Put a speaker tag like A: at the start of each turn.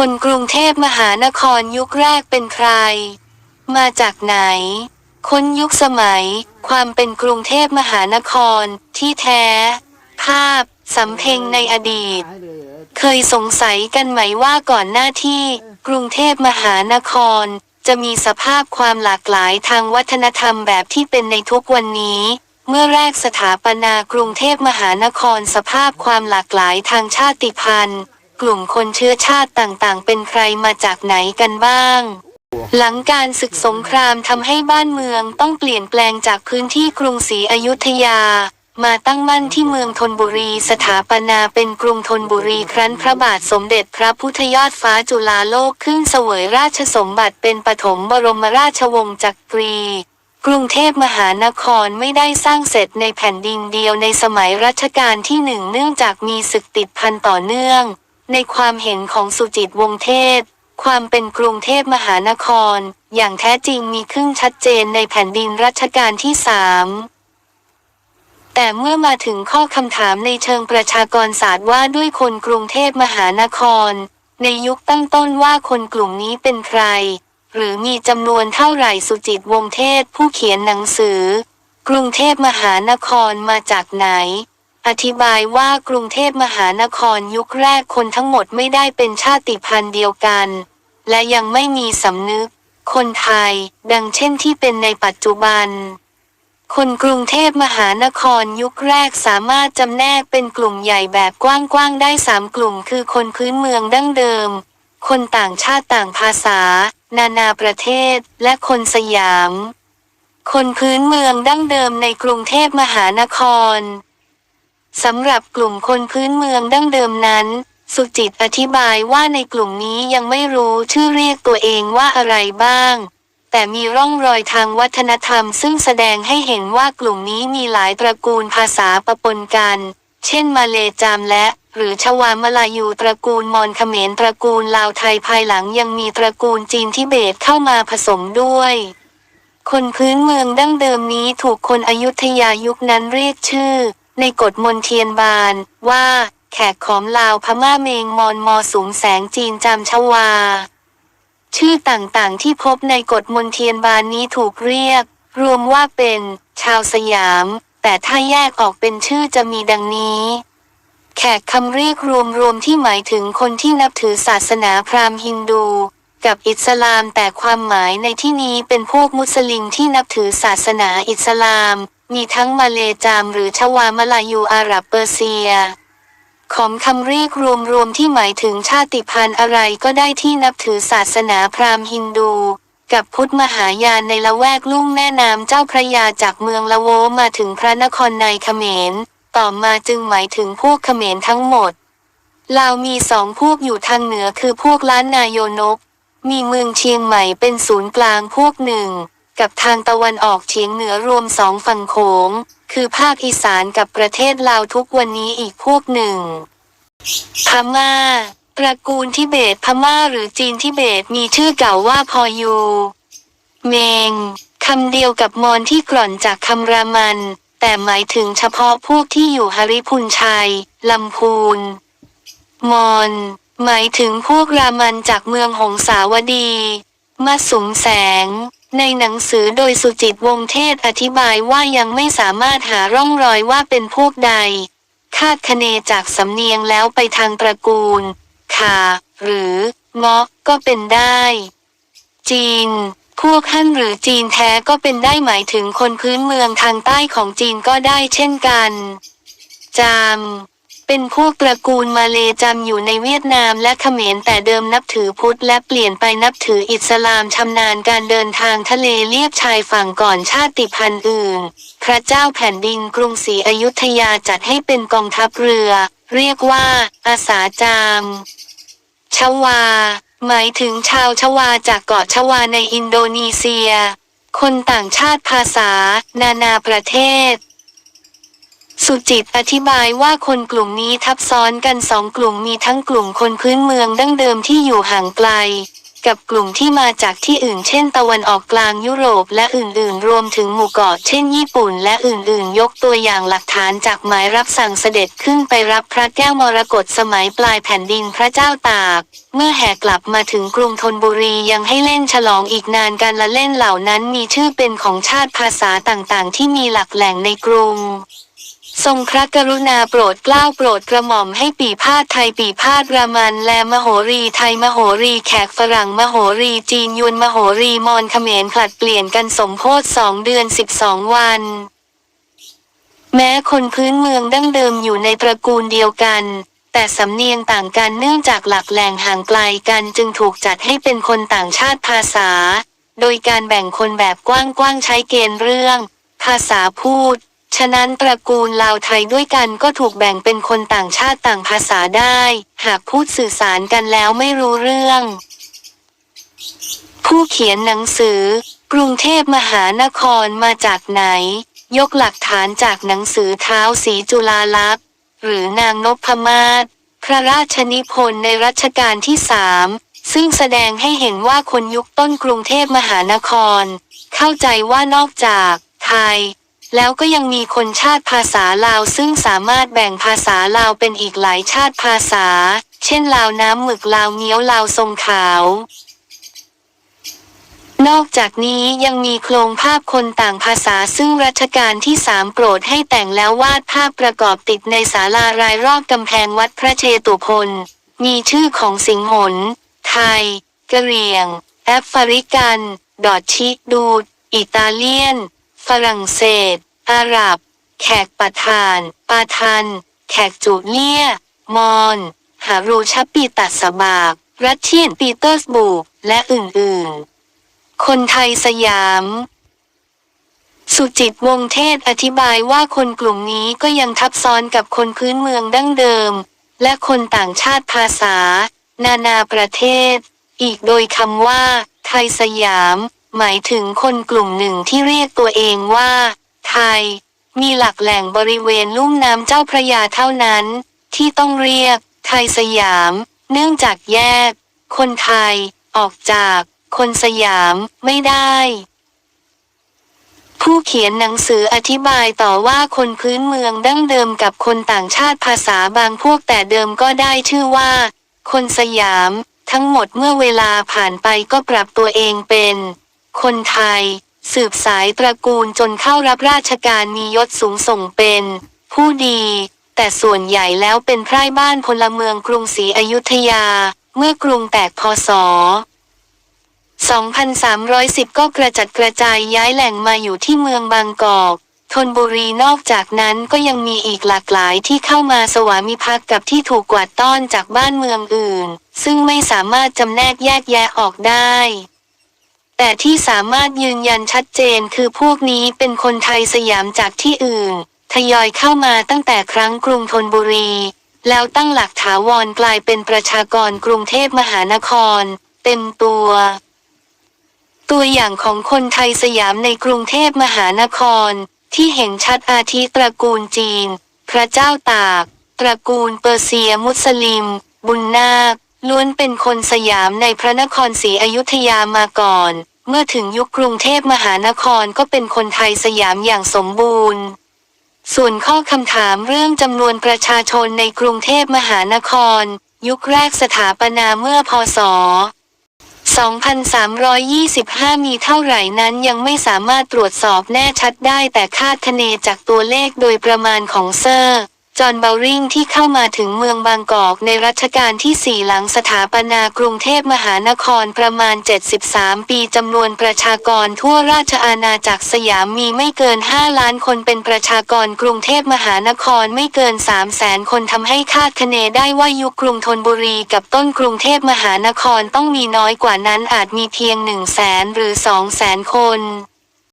A: คนกรุงเทพมหานครยุคแรกเป็นใคร มาจากไหนคนยุคสมัย ความเป็นกรุงเทพมหานคร ที่แท้ ภาพ สำเพ็งในอดีต เคยสงสัยกันไหมว่าก่อนหน้าที่ กรุงเทพมหานคร จะมีสภาพความหลากหลายทางวัฒนธรรมแบบที่เป็นในทุกวันนี้เมื่อแรกสถาปนากรุงเทพมหานครสภาพความหลากหลายทางชาติพันธุ์ กลุ่มคนเชื้อชาติต่างๆ เป็นใครมาจากไหนกันบ้าง หลังการศึกสงครามทำให้บ้านเมืองต้องเปลี่ยนแปลงจากพื้นที่กรุงศรีอยุธยา มาตั้งมั่นที่เมืองธนบุรี สถาปนาเป็นกรุงธนบุรีครั้นพระบาทสมเด็จพระพุทธยอดฟ้าจุฬาโลกขึ้นเสวยราชสมบัติเป็นปฐมบรมราชวงศ์จักรีกรุงเทพมหานครไม่ได้สร้างเสร็จในแผ่นดินเดียวในสมัยรัชกาลที่หนึ่งเนื่องจากมีศึกติดพันต่อเนื่อง ในความเห็นของสุจิตวงเทพความเป็นกรุงเทพมหานคร อย่างแท้จริงมีขึ้นชัดเจนในแผ่นดินรัชกาลที่สามแต่เมื่อมาถึงข้อคำถามในเชิงประชากรศาสตร์ว่าด้วยคนกรุงเทพมหานคร ในยุคตั้งต้นว่าคนกลุ่มนี้เป็นใคร หรือมีจำนวนเท่าไหร่สุจิตวงเทพผู้เขียนหนังสือ กรุงเทพมหานครมาจากไหน อธิบายว่ากรุงเทพมหานครยุคแรกคนทั้งหมดไม่ได้เป็นชาติพันธุ์เดียวกัน และยังไม่มีสำนึก คนไทย ดังเช่นที่เป็นในปัจจุบัน คนกรุงเทพมหานครยุคแรกสามารถจำแนกเป็นกลุ่มใหญ่แบบกว้างๆได้สามกลุ่ม คือคนพื้นเมืองดั้งเดิม คนต่างชาติต่างภาษา นานาประเทศ และคนสยาม คนพื้นเมืองดั้งเดิมในกรุงเทพมหานคร สำหรับกลุ่มคนพื้นเมืองดั้งเดิมนั้น สุจิตอธิบายว่าในกลุ่มนี้ยังไม่รู้ชื่อเรียกตัวเองว่าอะไรบ้าง แต่มีร่องรอยทางวัฒนธรรมซึ่งแสดงให้เห็นว่ากลุ่มนี้มีหลายตระกูลภาษาปะปนกัน เช่นมาเลจามและ หรือชวามลายูตระกูลมอญเขมรตระกูลลาวไทยภายหลังยังมีตระกูลจีนทิเบตเข้ามาผสมด้วยคนพื้นเมืองดั้งเดิมนี้ถูกคนอยุธยายุคนั้นเรียกชื่อ ในกฎมนเทียนบานว่า แขกขอมลาวพม่าเมงมอนมอสูงแสงจีนจำชวา ชื่อต่างๆที่พบในกฎมนเทียนบานนี้ถูกเรียก รวมว่าเป็น ชาวสยาม แต่ถ้าแยกออกเป็นชื่อจะมีดังนี้ แขกคำเรียกรวมๆที่หมายถึงคนที่นับถือศาสนาพราหมณ์ฮินดูกับอิสลามแต่ความหมายในที่นี้เป็นพวกมุสลิมที่นับถือศาสนาอิสลาม มีทั้งมาเลจามหรือชวามลายูอาหรับเปอร์เซีย ของคำเรียกรวมๆที่หมายถึงชาติพันธุ์อะไรก็ได้ที่นับถือศาสนาพราหมณ์ฮินดู กับพุทธมหายานในละแวกลุ่มแม่น้ำเจ้าพระยาจากเมืองละโวมาถึงพระนครในเขมร ต่อมาจึงหมายถึงพวกเขมรทั้งหมดลาวมีสองพวกอยู่ทางเหนือคือพวกล้านนายโยนก มีเมืองเชียงใหม่เป็นศูนย์กลางพวกหนึ่ง กับทางตะวันออกเฉียงเหนือรวมสองฝั่งโขง คือภาคอีสานกับประเทศลาวทุกวันนี้อีกพวกหนึ่งพม่าตระกูลทิเบตพม่าหรือจีนทิเบตมีชื่อเก่าว่าพอยู เมงคำเดียวกับมอนที่กล่อนจากคำรามัน แต่หมายถึงเฉพาะพวกที่อยู่หริพุนชัยลำพูน มอน หมายถึงพวกรามันจากเมืองหงสาวดี มาสุมแสง ในหนังสือโดยสุจิตวงศ์เทศอธิบายว่ายังไม่สามารถหาร่องรอยว่าเป็นพวกใด คาดคะเนจากสำเนียงแล้วไปทางตระกูลคาหรือเงาะก็เป็นได้ จีน พวกฮั่นหรือจีนแท้ก็เป็นได้หมายถึงคนพื้นเมืองทางใต้ของจีนก็ได้เช่นกัน จาม เป็นพวกตระกูลมาเลจำอยู่ในเวียดนามและเขมรแต่เดิมนับถือพุทธและเปลี่ยนไปนับถืออิสลามชำนาญการเดินทางทะเลเลียบชายฝั่งก่อนชาติพันธุ์อื่น พระเจ้าแผ่นดินกรุงศรีอยุธยาจัดให้เป็นกองทัพเรือ เรียกว่า อาสาจามชวา หมายถึงชาวชวาจากเกาะชวาในอินโดนีเซีย คนต่างชาติภาษา นานาประเทศ สุจิตอธิบายว่าคนกลุ่มนี้ทับซ้อนกันสองกลุ่มมีทั้งกลุ่มคนพื้นเมืองดั้งเดิมที่อยู่ห่างไกล กับกลุ่มที่มาจากที่อื่นเช่นตะวันออกกลางยุโรปและอื่นๆ รวมถึงหมู่เกาะเช่นญี่ปุ่นและอื่นๆ ยกตัวอย่างหลักฐานจากหมายรับสั่งเสด็จขึ้นไปรับพระแก้วมรกตสมัยปลายแผ่นดินพระเจ้าตาก เมื่อแห่กลับมาถึงกรุงธนบุรียังให้เล่นฉลองอีกนานการละเล่นเหล่านั้นมีชื่อเป็นของชาติภาษาต่างๆ ที่มีหลักแหล่งในกรุง ทรงพระกรุณาโปรดเกล้าโปรดกระหม่อมให้ปีพาดไทยปีพาดรามันและมโหรีไทยมโหรีแขกฝรั่งมโหรีจีนยวนมโหรีมอญเขมรผลัดเปลี่ยนกันสมโพธสองเดือนสิบสองวัน แม้คนพื้นเมืองดั้งเดิมอยู่ในตระกูลเดียวกัน แต่สำเนียงต่างกันเนื่องจากหลักแหล่งห่างไกลกันจึงถูกจัดให้เป็นคนต่างชาติภาษา โดยการแบ่งคนแบบกว้างๆใช้เกณฑ์เรื่อง ภาษาพูด ฉะนั้นตระกูลลาวไทยด้วยกันก็ถูกแบ่งเป็นคนต่างชาติต่างภาษาได้ หากพูดสื่อสารกันแล้วไม่รู้เรื่อง ผู้เขียนหนังสือ กรุงเทพมหานครมาจากไหน ยกหลักฐานจากหนังสือเท้าสีจุลาลักษณ์หรือนางนพมาศพระราชนิพนธ์ในรัชกาลที่สามซึ่งแสดงให้เห็นว่าคนยุคต้นกรุงเทพมหานคร เข้าใจว่านอกจาก ไทย แล้วก็ยังมีคนชาติภาษาลาวซึ่งสามารถแบ่งภาษาลาวเป็นอีกหลายชาติภาษา เช่นลาวน้ำหมึกลาวเงี้ยวลาวทรงขาว นอกจากนี้ยังมีโครงภาพคนต่างภาษาซึ่งรัชกาลที่สามโปรดให้แต่งแล้ววาดภาพประกอบติดในศาลารายรอบกำแพงวัดพระเชตุพนมีชื่อของสิงหน ไทยกะเหรี่ยง แอฟริกัน ดอทชิดูด อิตาเลียน ฝรั่งเศส อาหรับ แขกปะทาน ปาทัน แขกจูเลีย มอน หารูชปีตัสบาก รัชเชียนปีเตอร์สบุกและอื่นๆ คนไทยสยาม สุจิตวงศ์เทศอธิบายว่าคนกลุ่มนี้ก็ยังทับซ้อนกับคนพื้นเมืองดั้งเดิม และคนต่างชาติภาษา นานาประเทศ อีกโดยคำว่า ไทยสยาม หมายถึงคนกลุ่มหนึ่งที่เรียกตัวเองว่า ไทย มีหลักแหล่งบริเวณลุ่มน้ำเจ้าพระยาเท่านั้น ที่ต้องเรียก ไทยสยาม เนื่องจากแยก คนไทย ออกจาก คนสยามไม่ได้ ผู้เขียนหนังสืออธิบายต่อว่าคนพื้นเมืองดั้งเดิมกับคนต่างชาติภาษาบางพวกแต่เดิมก็ได้ชื่อว่า คนสยาม ทั้งหมดเมื่อเวลาผ่านไปก็ปรับตัวเองเป็น คนไทย สืบสายตระกูลจนเข้ารับราชการมียศสูงส่งเป็น ผู้ดี แต่ส่วนใหญ่แล้วเป็นไพร่บ้านพลเมืองกรุงศรีอยุธยา เมื่อกรุงแตกพศ2,310 ก็กระจัดกระจายย้ายแหล่งมาอยู่ที่เมืองบางกอกธนบุรีนอกจากนั้นก็ยังมีอีกหลากหลายที่เข้ามาสวามิภักดิ์กับที่ถูกกวาดต้อนจากบ้านเมืองอื่น ซึ่งไม่สามารถจำแนกแยกแยะออกได้ แต่ที่สามารถยืนยันชัดเจนคือพวกนี้เป็นคนไทยสยามจากที่อื่น ทยอยเข้ามาตั้งแต่ครั้งกรุงธนบุรี แล้วตั้งหลักถาวรกลายเป็นประชากรกรุงเทพมหานคร เต็มตัว ตัวอย่างของคนไทยสยามในกรุงเทพมหานคร ที่เห็นชัดอาทิตระกูลจีน พระเจ้าตาก ตระกูลเปอร์เซียมุสลิม บุญนาค ล้วนเป็นคนสยามในพระนครศรีอยุธยามาก่อน เมื่อถึงยุคกรุงเทพมหานครก็เป็นคนไทยสยามอย่างสมบูรณ์ ส่วนข้อคำถามเรื่องจำนวนประชาชนในกรุงเทพมหานคร ยุคแรกสถาปนาเมื่อพศ2,325 มีเท่าไหร่นั้นยังไม่สามารถตรวจสอบแน่ชัดได้แต่คาดคะเนจากตัวเลขโดยประมาณของเซอร์ จอห์นเบลริงที่เข้ามาถึงเมืองบางกอกในรัชกาลที่4หลังสถาปนากรุงเทพมหานครประมาณ 73 ปีจำนวนประชากรทั่วราชอาณาจักรสยามมีไม่เกิน 5 ล้านคนเป็นประชากรกรุงเทพมหานครไม่เกิน3แสนคนทำให้คาดคะเนได้ว่ายุคกรุงธนบุรีกับต้นกรุงเทพมหานครต้องมีน้อยกว่านั้นอาจมีเพียง1แสนหรือ2แสนคน